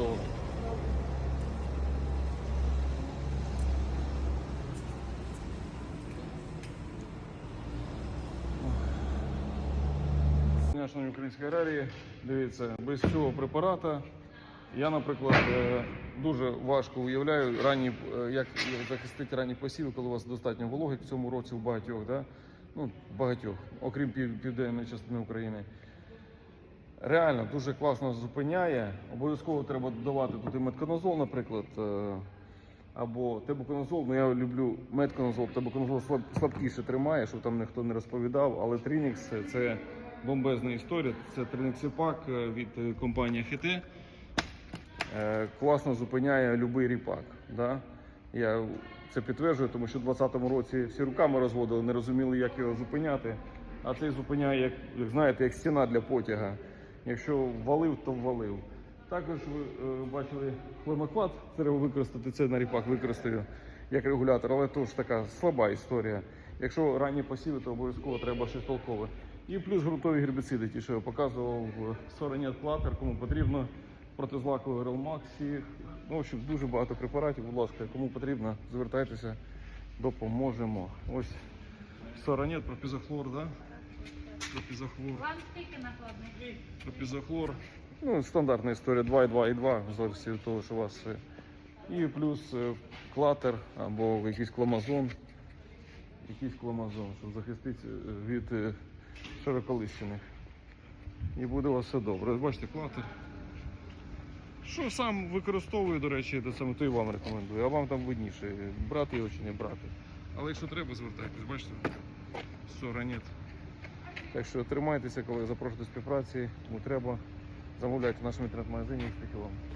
знову. Шановні українські аграрії, дивіться, без цього препарата я, наприклад, е, дуже важко уявляю, ранні, е, як захистити ранні посів, коли у вас достатньо вологи в цьому році у багатьох, да? ну, багатьох, окрім південної частини України. Реально дуже класно зупиняє. Обов'язково треба додавати тут і наприклад. е, Або тебуконазол, ну я люблю метконазол, тебуконазол слаб, слабкіше тримає, щоб там ніхто не розповідав. Але Трінікс це бомбезна історія. Це Триніксіпак від е, компанії. Е, Класно зупиняє будь-який ріпак. Да? Я це підтверджую, тому що в 2020 році всі руками розводили, не розуміли, як його зупиняти. А цей зупиняє, як, як знаєте, як стіна для потяга. Якщо валив, то валив. Також ви е, бачили хлемакват, треба використати це на ріпак, використаю як регулятор, але то така слаба історія. Якщо ранні посіви, то обов'язково треба щось толкове. І плюс ґрунтові гербіциди, ті, що я показував в Платер, кому потрібно протизлаковий релмаксі. Ну, в общем, дуже багато препаратів. Будь ласка, кому потрібно, звертайтеся, допоможемо. Ось Соренет, пропізохлор, да? Пропізохлор. Вам скільки накладних? Пропізохлор. Ну, стандартна історія 2,2 і 2, в залежності від того, що у вас. І плюс е, клатер або якийсь кламазон. Якийсь кламазон, щоб захистити е, від е, широколищених. І буде у вас все добре. Бачите, клатер. Що сам використовую, до речі, те саме, то і вам рекомендую, а вам там видніше, брати його чи не брати. Але якщо треба, звертайтесь, бачите, ссора нет. Так що тримайтеся, коли запрошуєте співпраці, кому треба, замовляйте в нашому інтернет-магазині, успіхів вам.